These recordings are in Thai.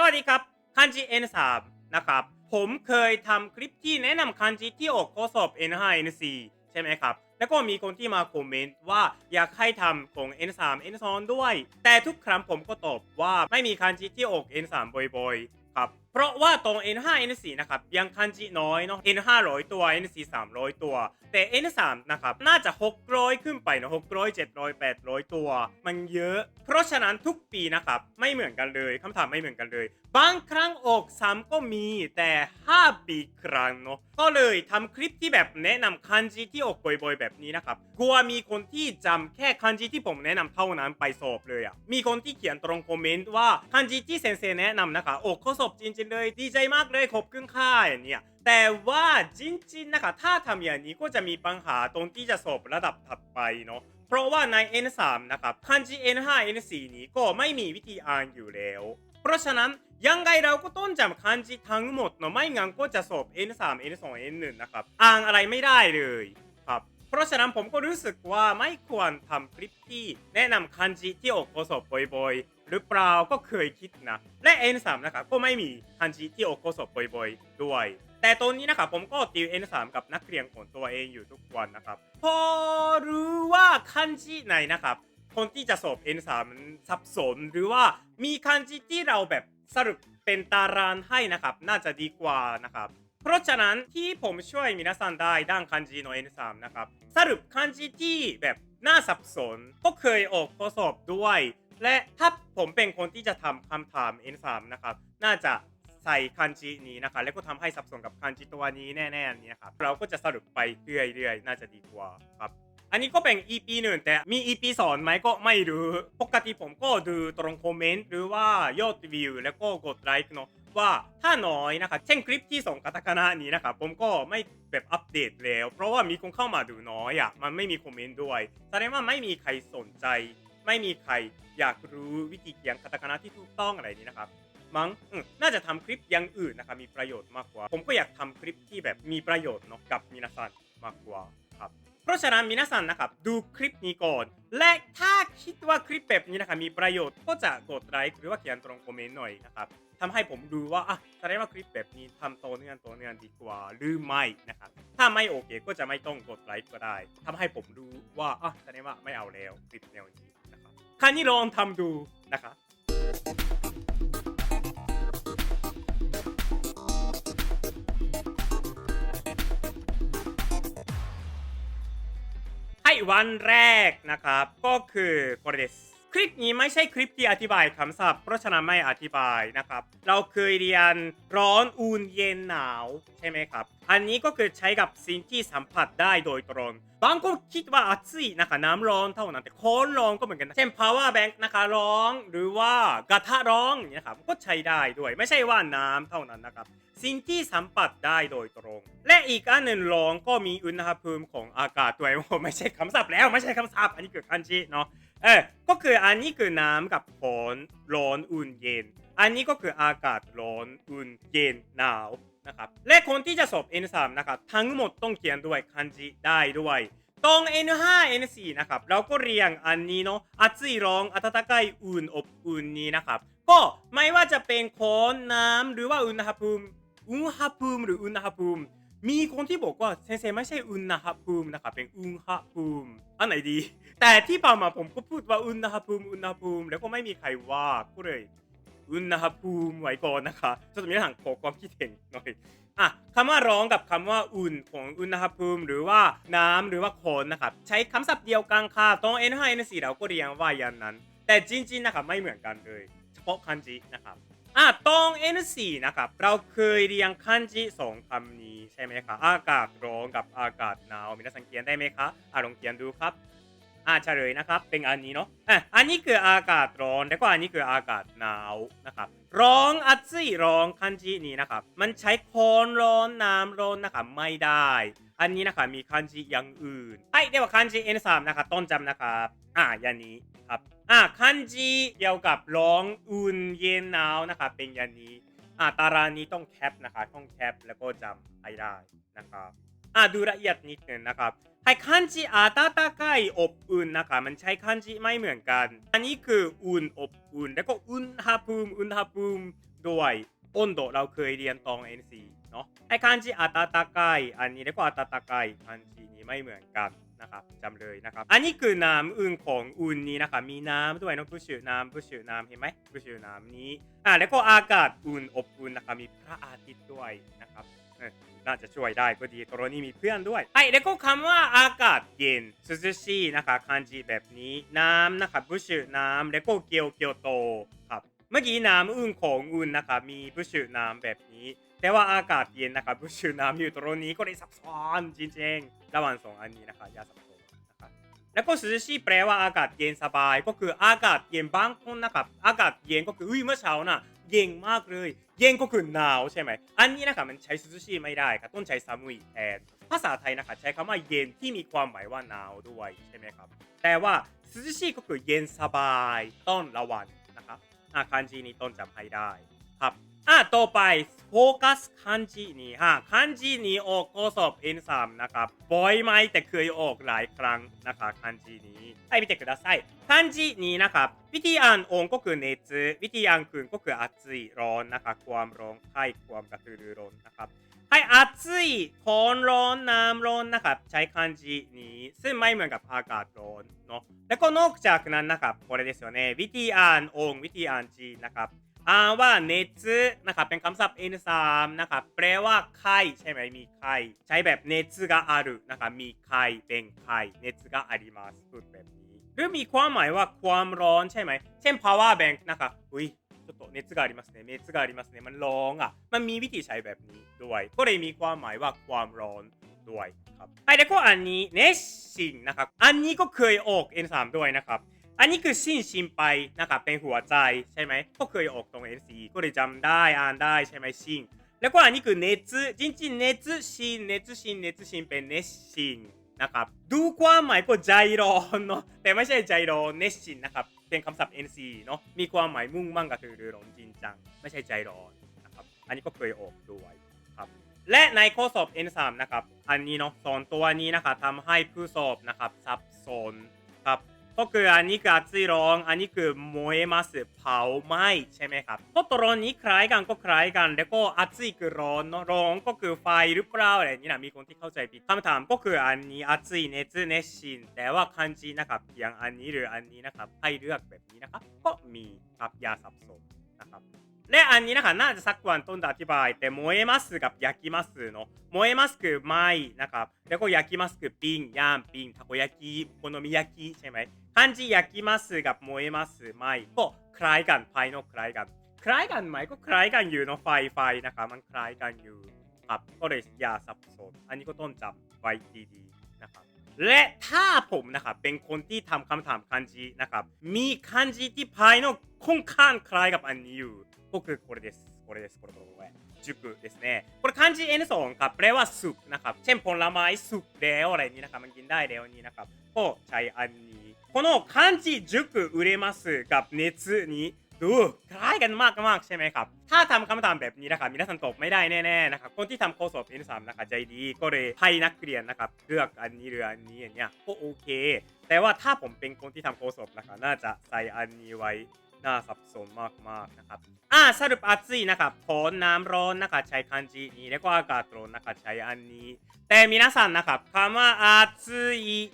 สวัสดีครับคันจิ N3 นะครับ ผมเคยทำคลิปที่แนะนำคันจิที่ออกข้อสอบ N5 N4 ใช่ไหมครับ แล้วก็มีคนที่มาคอมเมนต์ว่าอยากให้ทำของ N3 N2 ด้วย แต่ทุกครั้งผมก็ตอบว่าไม่มีคันจิที่ออก N3 บ่อยๆ ครับ ราะว่าตรง N5 N4 นะครับยังคันจิน้อยเนาะ N5 100 ตัว N4 300 ตัว แต่ N3 นะครับน่าจะ 600 ขึ้นไปเนาะ600 700 800 ตัว มันเยอะ เพราะฉะนั้นทุกปีนะครับไม่เหมือนกันเลยคำถามไม่เหมือนกันเลย บางครั้งออก3ก็มีแต่ 5 ปีครั้งเนาะก็เลยทำคลิปที่แบบแนะนำคันจิที่ออกบ่อยๆ แบบนี้นะครับกลัวมีคนที่จำแค่คันจิที่ผมแนะนำเท่านั้นไปสอบเลยอะ่ะมีคนที่เขียนตรงคอมเมนต์ว่าคันจิที่เซนเซแนะนำนะคะออกข้อสอบจริงเลยดีใจมากเลยขอบคุณค่ะอย่างเนี้ยแต่ว่าจริงๆนะคะถ้าทำอย่างนี้ก็จะมีปัญหาตรงที่จะสอบระดับถัดไปเนาะเพราะว่าใน N3 นะครับคันจิ N5 N4 นี้ก็ไม่มีวิธีอ่านอยู่แล้ว เพราะฉะนั้นยังไงเราก็ต้องจำคันจิทั้งหมดเนาะไม่งั้นก็จะสอบ N3 N2 N1 นะครับอ่านอะไรไม่ได้เลยครับเพราะฉะนั้นผมก็รู้สึกว่าไม่ควรทำคลิปที่แนะนำคันจิที่ออกข้อสอบบ่อยๆ หรือเปล่าก็เคยคิดนะ และ N3 นะครับก็ไม่มีฮันจิที่โอโกโซะบ่อยๆด้วย แต่ตอนนี้นะครับผมก็ติว N3 กับนักเรียนของตัวเองอยู่ทุกวันนะครับ พอรู้ว่าคันจิไหนนะครับคนที่จะสอบ N3 สับสนหรือว่ามีคันจิที่เราแบบสรุปเป็นตารางให้นะครับ น่าจะดีกว่านะครับเพราะฉะนั้นที่ผมช่วยมินาซันได้ด้านคันจิโน N3 นะครับ สรุปคันจิที่แบบน่าสับสนก็เคยออกข้อสอบด้วย และถ้าผมเป็นคนที่จะทำคำถาม N3 นะครับ น่าจะใส่คันจินี้นะครับแล้วก็ทำให้สับสนกับคันจิตัวนี้แน่ๆนี้นะครับ เราก็จะสรุปไปเรื่อยๆ น่าจะดีกว่าครับ อันนี้ก็เป็น EP หนึ่งแต่มี EP สอนไหมก็ไม่รู้ ปกติผมก็ดูตรงคอมเมนต์หรือว่ายอดวิวแล้วก็กดไลค์เนาะว่าถ้าน้อยนะครับเช่นคลิปที่ส่งกัตคานะนี้นะครับผมก็ไม่แบบอัปเดตแล้ว เพราะว่ามีคนเข้ามาดูน้อยอะมันไม่มีคอมเมนต์ด้วยแสดงว่าไม่มีใครสนใจ ไม่มีใครอยากรู้วิธีเขียนกัตคานะที่ถูกต้องอะไรนี้นะครับมั้งน่าจะทำคลิปอย่างอื่นนะครับมีประโยชน์มากกว่า ผมก็อยากทำคลิปที่แบบมีประโยชน์เนาะกับมินาซันมากกว่าครับเพราะฉะนั้นมินาซันนะครับดูคลิปนี้ก่อน และถ้าคิดว่าคลิปแบบนี้นะครับมีประโยชน์ก็จะกดไลค์หรือว่าเขียนตรงคอมเมนต์หน่อยนะครับทำให้ผมดูว่าอะแสดงว่าคลิปแบบนี้ทำต่อเนื่องต่อเนื่องดีกว่าหรือไม่นะครับถ้าไม่โอเคก็จะไม่ต้องกดไลค์ก็ได้ทำให้ผมรู้ว่าอะแสดงว่าไม่เอาแล้วคลิปแนวนี้น ครับครั้งนี้ลองทำดูนะครับ ให้วันแรกนะครับ ก็คือこれです คลิปนี้ไม่ใช่คลิปที่อธิบายคำศัพท์เพราะฉะนั้นไม่อธิบายนะครับ เราเคยเรียนร้อนอุ่นเย็นหนาวใช่ไหมครับ อันนี้ก็คือใช้กับสิ่งที่สัมผัสได้โดยตรง บางคนคิดว่า暑いนะคะน้ำร้อนเท่านั้นแต่ค้นร้อนก็เหมือนกันเช่น power bank นะคะร้องหรือว่ากระทะร้องอย่างเงี้ยครับก็ใช้ได้ด้วย ไม่ใช่ว่าน้ำเท่านั้นนะครับ สิ่งที่สัมผัสได้โดยตรง และอีกอันหนึ่งร้องก็มีอุณหภูมิของอากาศด้วยโอ้ไม่ใช่คำศัพท์แล้วไม่ใช่คำศัพท์อันนี้คือคันจิเนาะ เออก็คืออันนี้คือน้ำกับฝนร้อนอุ่นเย็น อันนี้ก็คืออากาศร้อนอุ่นเย็นหนาวนะครับและคนที่จะสอบ N3 นะครับทั้งหมดต้องเขียนด้วยคันจิได้ด้วยตรง N5 N4 นะครับเราก็เรียงอันนี้เนาะอัตซึร้องอัตตかいอุ่นอบอุ่นนี้นะครับก็ไม่ว่าจะเป็นคนน้ำหรือว่าอุณหภูมิอุณหภูมิหรืออุณหภูมิ มีคนที่บอกว่าเซนเซไม่ใช่อุณหภูมินะครับเป็นอุณหภูมิอันไหนดี แต่ที่ผ่านมาผมก็พูดว่าอุณหภูมิอุณหภูมิ แล้วก็ไม่มีใครว่าก็เลยอุณหภูมิไว้ก่อนนะคะจนมีหลังขอความคิดเห็นหน่อยอะคำว่าร้องกับคำว่าอุ่นของอุณหภูมิหรือว่าน้ำหรือว่าคนนะครับใช้คำศัพท์เดียวกันค่ะตรง N5 N4 เราก็เรียงว่ายันนั้น แต่จริงๆนะครับไม่เหมือนกันเลย เฉพาะคันจีนะครับ อ่าตอง N4 นะครับ เราเคยเรียงคันจิสองคำนี้ใช่ไหมครับ อากาศร้อนกับอากาศหนาวมีนักสังเกตได้ไหมครับอ่าลองเขียนดูครับอะเฉลยนะครับ เป็นอันนี้เนาะอ่าอันนี้คืออากาศร้อนแล้วก็อันนี้คืออากาศหนาวนะครับร้องอัดซี่ร้องคันจินี้นะครับ มันใช้คอนร้อนน้ำร้อนนะครับไม่ได้ อันนี้นะครับมีคันจิอย่างอื่นไอ้เดี๋ยวคันจิ N3 นะครับต้นจำนะครับ อ่าอย่างนี้ครับ อ่าคันจิเกี่ยวกับร้องอุ่นเย็นหนาวนะครับเป็นย่านี้อ่าตารางนี้ต้องแคปนะครับต้องแคปแล้วก็จำให้ได้นะครับอ่าดูละเอียดนิดนึงนะครับให้คันจิอาตาตาไกอบอุ่นนะคะมันใช้คันจิไม่เหมือนกัน อันนี้คืออุ่นอบอุ่น แล้วก็อุณหภูมิอุณหภูมิด้วย温度เราเคยเรียนตรง NC เนาะไอ้คันจิอาตาตาไกอันนี้แล้วก็อาตาตาไกคันจินี้ไม่เหมือนกัน นะครับจำเลยนะครับ อันนี้คือน้ำอุ่นของอุ่นนี้นะครับมีน้ำด้วยเนอะผู้ชื่อน้ำผู้ชื่อน้ำเห็นไหมผู้ชื่อน้ำนี้อ่าแล้วก็อากาศอุ่นอบอุ่นนะครับมีพระอาทิตย์ด้วยนะครับเออน่าจะช่วยได้ก็ดีตรงนี้มีเพื่อนด้วยはいแล้วก็คำว่าอากาศเย็น涼しいนะครับ漢字แบบนี้น้ำนะครับผู้ชื่อน้ำแล้วก็เกียวเกียวโตครับ เมื่อกี้น้ำอุ่นของอุ่นนะครับมีผู้ชื่อน้ำแบบนี้ แต่ว่าอากาศเย็นนะครับผู้ชื่อน้ำอยู่ตรงนี้ก็เลยซับซ้อนจริงๆระหว่างสองอันนี้นะคะยาสับสนนะครับแล้วก็ซูชิแปลว่าอากาศเย็นสบาย ก็คืออากาศเย็นบางคนนะครับอากาศเย็นก็คืออุ้ยเมื่อเช้านะเย็นมากเลย เย็นก็คือหนาวใช่ไหมอันนี้นะครับมันใช้ซูชิไม่ได้ครับต้องใช้ซามุยแทนภาษาไทยนะครับใช้คำว่าเย็นที่มีความหมายว่าหนาวด้วยใช่ไหมครับแต่ว่าซูชิก็คือเย็นสบายต้นงระวันนะครับอาคารจีนี้ต้นจำให้ได้ครับ อ่ะต่อไปโฟกัส漢字นี้ฮะ漢字นี้ออกข้อสอบ N3 นะครับบ่อยไหมแต่เคยออกหลายครั้งนะครับ漢字นี้ให้見てください漢字นี้นะครับวิธีอ่านองค์ก็คือเนตวิธีอ่านคืนก็คืออัตยร้อนนะครับความร้อนไข้ความกระตือรือร้นนะครับให้อัตยคนร้อนน้ำร้อนนะครับใช้漢字นี้ซึ่งไม่เหมือนกับอากาศร้อนเนาะ แล้วก็นอกจากนั้นนะครับこれですよねวิธีอ่านองค์วิธีอ่านจีนนะครับ อ่านว่าเนตนะครับเป็นคำศัพท์ N3 นะครับแปลว่าไข้ใช่ไหมมีไข้ใช้แบบเนตがあるนะครับมีไข้เป็นไข้เนตがありますพูดแบบนี้หรือมีความหมายว่าความร้อนใช่ไหมเช่น power bank นะครับอุ้ยちょっと熱がありますね熱がありますねมันร้อนอ่ะมันมีวิธีใช้แบบนี้ด้วยก็เลยมีความหมายว่าความร้อน ด้วยครับはいแล้วก็อันนี้เนชชิงนะครับ อันนี้ก็เคยออก N3 ด้วยนะครับ อันนี้คือสิ่งชินไปนะครับเป็นหัวใจใช่ไหมก็เคยออกตรง NC ก็เลยจำได้อ่านได้ใช่ไหมสิ่งแล้วก็อันนี้คือเนซึจริงเนซึชินเนซึชินเนซึชินเป็นเนชินนะครับดูความหมายก็ใจร้อนเนาะแต่ไม่ใช่ใจร้อนเนชินนะครับเป็นคำศัพท์ NC เนาะมีความหมายมุ่งมั่นกับคือหรือหงจริงจัง ไม่ใช่ใจร้อนนะครับอันนี้ก็เคยออกด้วยครับและในข้อสอบ N3 นะครับอันนี้เนาะสอนตัวนี้นะครับทำให้ผู้สอบนะครับซับซ้อนครับ ก็คืออันนี้คืออัตยร้อง อันนี้คือโมเอมัสเผาไหมใช่ไหมครับเพราะตัวร้อนนี้คล้ายกันก็คล้ายกัน แล้วก็อัตยคือร้อนเนาะร้อนก็คือไฟหรือเปล่าอะไรอย่างนี้นะมีคนที่เข้าใจผิดคำถามก็คืออันนี้อัตยเนตเนชินแต่ว่าคันจีนะครับเพียงอันนี้หรืออันนี้นะครับให้เลือกแบบนี้นะครับก็มีครับอยาสับสนนะครับ และอันนี้นะคะน่าจะสักวันต้นจะอธิบาย แต่โมเอมัสกับ焼きますเนาะโมเอมัสคือไหม้นะครับแล้วก็焼きますคือปิ้งย่างปิ้งทาโกยากิโคโนมิยากิใช่ไหม漢字焼きますกับโมเอมัสไหม้ก็คล้ายกันภายนอกคล้ายกัน คล้ายกันไหมก็คล้ายกันอยู่เนาะไฟไฟนะครับมันคล้ายกันอยู่ครับก็เลยอย่าสับสนอันนี้ก็ต้องจำไว้ดีๆนะครับ และถ้าผมนะครับเป็นคนที่ทำคำถามคันจินะครับมีคันจิที่ภายนอกค่อนข้างคล้ายกับอันนี้อยู่ ก็คือこれですこれですこれこれこれ熟ですねこれ漢字 N2 ครับแปลว่าสุกนะครับเช่นผลไม้สุกแล้วอะไรนี้นะครับมันกินได้แล้วนี้นะครับก็ใช้อันนี้この漢字熟売れますกับ熱นี้ดูคล้ายกันมากมากๆใช่ไหมครับ ถ้าทำคำถามแบบนี้นะครับมีนักสันตอบไม่ได้แน่ๆนะครับคนที่ทำข้อสอบ N3 นะครับใจดีก็เลยให้นักเรียนนะครับเลือกอันนี้หรืออันนี้อย่างเงี้ยก็โอเค แต่ว่าถ้าผมเป็นคนที่ทำข้อสอบนะครับน่าจะใส่อันนี้ไว้ น่าสับสนมากๆนะครับอ่าสรุปอัตซีนะครับผลน้ำร้อนนะครับใช้คันจีนี้แล้วก็อากาศร้อนนะครับใช้อันนี้ แต่皆さんนะครับคำว่าอัตซี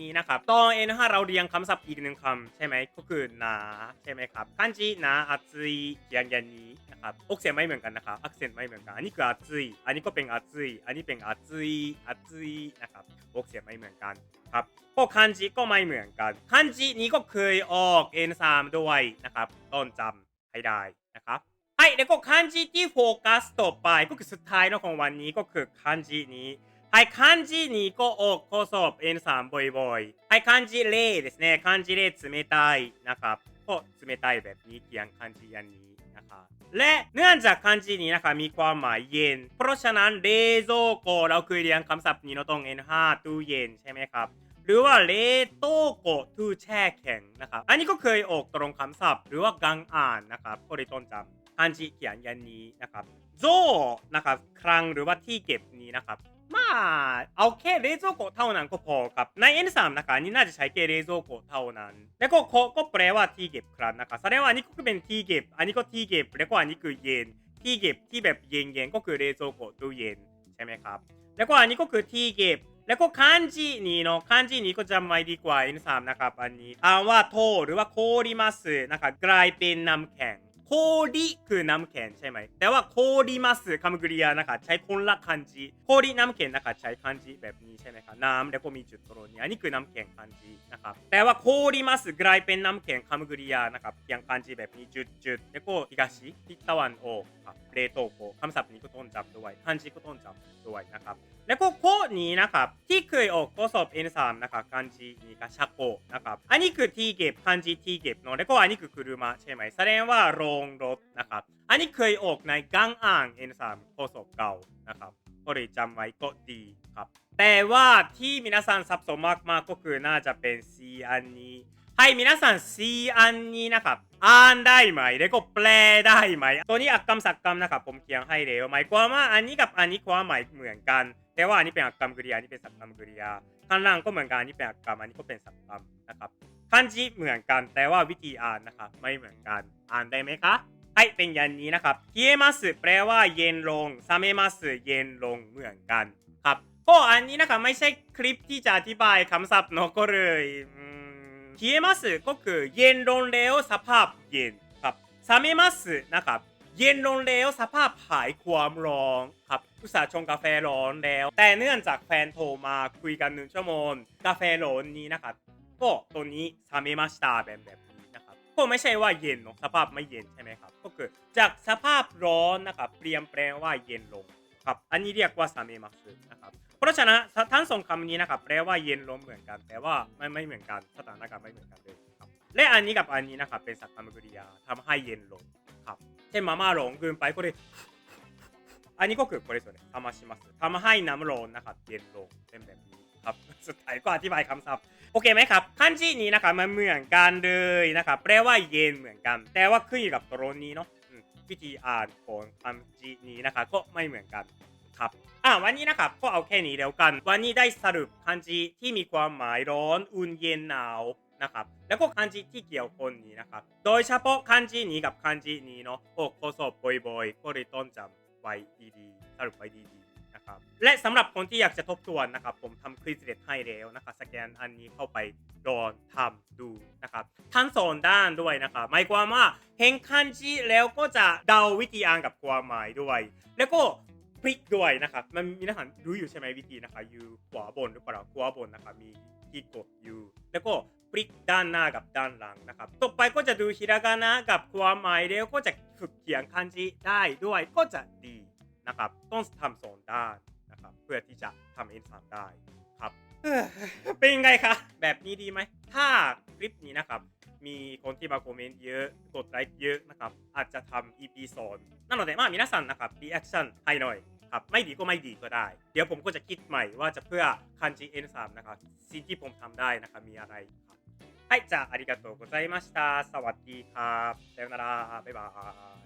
นี้นะครับตอน N5 เราเรียงคำศัพท์อีกหนึ่งคำใช่ไหมก็คือหนาใช่ไหมครับคันจีหนาอัตซีอย่างอย่างนี้นะครับออกเสียงไม่เหมือนกันนะครับอักเซนไม่เหมือนกันอันนี้คืออัตซีอันนี้ก็เป็นอัตซีอันนี้เป็นอัตซีอัตซีนะครับออกเสียงไม่เหมือนกัน ครับพวกคันจิก็ไม่เหมือนกัน คันจินี้ก็เคยออก N3 ด้วยนะครับ ต้นจำให้ได้นะครับはいแล้วก็คันจิที่โฟกัสต่อไปก็คือสุดท้ายเนอะของวันนี้ก็คือคันจินี้はい漢字นี้ก็ออกข้อสอบ N3 บ่อยๆはい漢字例ですね漢字例冷たいนะครับก็冷たいแบบนี้เขียนคันจิอันนี้นะครับและเนื่องจากคันจินี้นะครับมีความหมายเย็น เพราะฉะนั้น冷蔵庫เราเคยเรียนคำศัพท์นี้เนอะตรง N5 ตู้เย็นใช่ไหมครับ หรือว่าเลโต้โกตู้แช่แข็งนะครับ อันนี้ก็เคยออกตรงคำศัพท์ หรือว่ากังอ่านนะครับก็เลยต้นจำฮันจิเขียนยันนี้นะครับโซนะครับคลังหรือว่าที่เก็บนี้นะครับมาเอาแค่冷蔵库เท่านั้นก็พอครับใน N3 นะคะอันนี้น่าจะใช้แค่冷蔵库เท่านั้น แล้วก็โคก็แปลว่าที่เก็บครั้งนะครับแสดงว่าอันนี้ก็เป็นที่เก็บ อันนี้ก็ที่เก็บ แล้วก็อันนี้คือเย็น ที่เก็บที่แบบเย็นๆก็คือเรโซโกะตู้เย็นใช่ไหมครับ แล้วก็อันนี้ก็คือที่เก็บ แล้วก็คันจินี้เนาะคันจินี้ก็จำไว้ดีกว่า N3 นะครับ อันนี้อ่ว่าโทหรือว่าโคริมัสนะครับกลายเป็นน้ำแข็งโคริคือน้ำแข็งใช่ไหม แต่ว่าโคริมัสคำกริยานะครับใช้คนละคันจิโคริน้ำแข็งนะครับใช้คันจิแบบนี้ใช่ไหมครับน้ำแล้วก็มีจุดตรงนี้อันนี้คือน้ำแข็งคันจินะครับแต่ว่าโคริมัสกลายเป็นน้ำแข็งคำกริยานะครับเพียงคันจิแบบนี้จุดจุดแล้วก็ทิศตะวันออก ครับเลโตโกคำศัพท์นี้ก็ต้นจับด้วยคันจิก็ต้นจับด้วยนะครับแล้วก็โคนี้นะครับที่เคยออกข้อสอบ N3 นะครับคันจินี้ก็ชักโกนะครับอันนี้คือที่เก็บคันจิที่เก็บเนาะแล้วก็อันนี้คือ車ใช่ไหมแสดงว่าโรงรถนะครับอันนี้เคยออกในกังอ่าง N3 ข้อสอบเก่านะครับก็เลยจำไว้ก็ดีครับแต่ว่าที่มินาซันสับสนมากๆก็คือน่าจะเป็น C อันนี้ ให้皆さん C อันนี้นะครับ อ่านได้ไหมแล้วก็แปลได้ไหม ตัวนี้อักกรรมสักกรรมนะครับ ผมเขียนให้แล้วหมายความว่าอันนี้กับอันนี้ความหมายเหมือนกัน แต่ว่าอันนี้เป็นอักกรรมกริยาอันนี้เป็นสักกรรมกริยา ข้างล่างก็เหมือนกันอันนี้เป็นอักกรรมอันนี้ก็เป็นสักกรรมนะครับ漢字เหมือนกัน แต่ว่าวิธีอ่านนะครับไม่เหมือนกัน อ่านได้ไหมคะはいเป็นอย่างนี้นะครับ消えますแปลว่าเย็นลง冷めますเย็นลงเหมือนกันครับก็อันนี้นะครับไม่ใช่คลิปที่จะอธิบายคำศัพท์เนอะก็เลยอืม 消えますก็คือเย็นลงแล้วสภาพเย็นครับ冷めますนะครับ เย็นลงแล้วสภาพหายความร้อนครับอุตส่าห์ชงกาแฟร้อนแล้ว แต่เนื่องจากแฟนโทรมาคุยกันหนึ่งชั่วโมง กาแฟร้อนนี้นะครับ ก็ตัวนี้ซาเมมาสตาแบบแบบนี้นะครับ ก็ไม่ใช่ว่าเย็นเนอะสภาพไม่เย็นใช่ไหมครับ ก็คือจากสภาพร้อนนะครับเปลี่ยนแปลงว่าเย็นลงครับ อันนี้เรียกว่าซาเมมาสนะครับ เพราะฉะนั้นทั้งสองคำนี้นะครับแปลว่าเย็นลงเหมือนกัน แต่ว่าไม่ไม่เหมือนกันสถานการณ์ไม่เหมือนกันเลยครับและอันนี้กับอันนี้นะครับเป็นสักกรรมกริยาทำให้เย็นลงครับ เช่นมาม่าร้อนเกินไปก็เลยอันนี้ก็คือこれですよねทำมาしますทำให้น้ำร้อนนะครับเย็นลงเป็นแบบนี้ครับ สุดท้ายก็อธิบายคำศัพท์โอเคไหมครับคันจินี้นะครับมันเหมือนกันเลยนะครับแปลว่าเย็นเหมือนกัน แต่ว่าขึ้นอยู่กับตัวนี้เนาะอืมวิธีอ่านของคันจินี้นะครับก็ไม่เหมือนกันครับ อ่าวันนี้นะครับก็เอาแค่นี้แล้วกัน วันนี้ได้สรุปคันจิที่มีความหมายร้อนอุ่นเย็นหนาวนะครับแล้วก็คันจิที่เกี่ยวข้องนี้นะครับโดยเฉพาะคันจินี้กับคันจินี้เนาะโอ้ข้อสอบบ่อยๆก็เลยต้องจำไว้ดีๆสรุปไว้ดีๆนะครับและสำหรับคนที่อยากจะทบทวนนะครับ ผมทำคลิปเด็ดให้แล้วนะครับสแกนอันนี้เข้าไปลองทำดูนะครับทั้งสองด้านด้วยนะครับหมายความว่าเห็นคันจิแล้วก็จะเดาวิธีอ่านกับความหมายด้วย แล้วก็ พลิกด้วยนะครับ มันมีนักหันรู้อยู่ใช่ไหมวิธีนะครับอยู่ขวาบนหรือเปล่าขวาบนนะครับมีที่กดอยู่แล้วก็พลิกด้านหน้ากับด้านหลังนะครับต่อไปก็จะดูฮิรากานะกับความหมายแล้วก็จะฝึกเขียนคันจิได้ด้วยก็จะดีนะครับ ต้องทำสองด้านนะครับ เพื่อที่จะทำเอ็นสามได้ครับเอ้อเป็นยังไงคะแบบนี้ดีไหมถ้าคลิปนี้นะครับ มีคนที่มาคอมเมนต์เยอะ กดไลค์เยอะนะครับ อาจจะทำ EP สอนなのでまあ皆さんนะครับรีแอคชั่นให้หน่อยครับ ไม่ดีก็ไม่ดีก็ได้ เดี๋ยวผมก็จะคิดใหม่ว่าจะเพื่อคันจิ N3 นะครับ สิ่งที่ผมทำได้นะครับ มีอะไรครับはい、じゃあありがとうございました。สวัสดีครับさよなら。บ๊ายบาย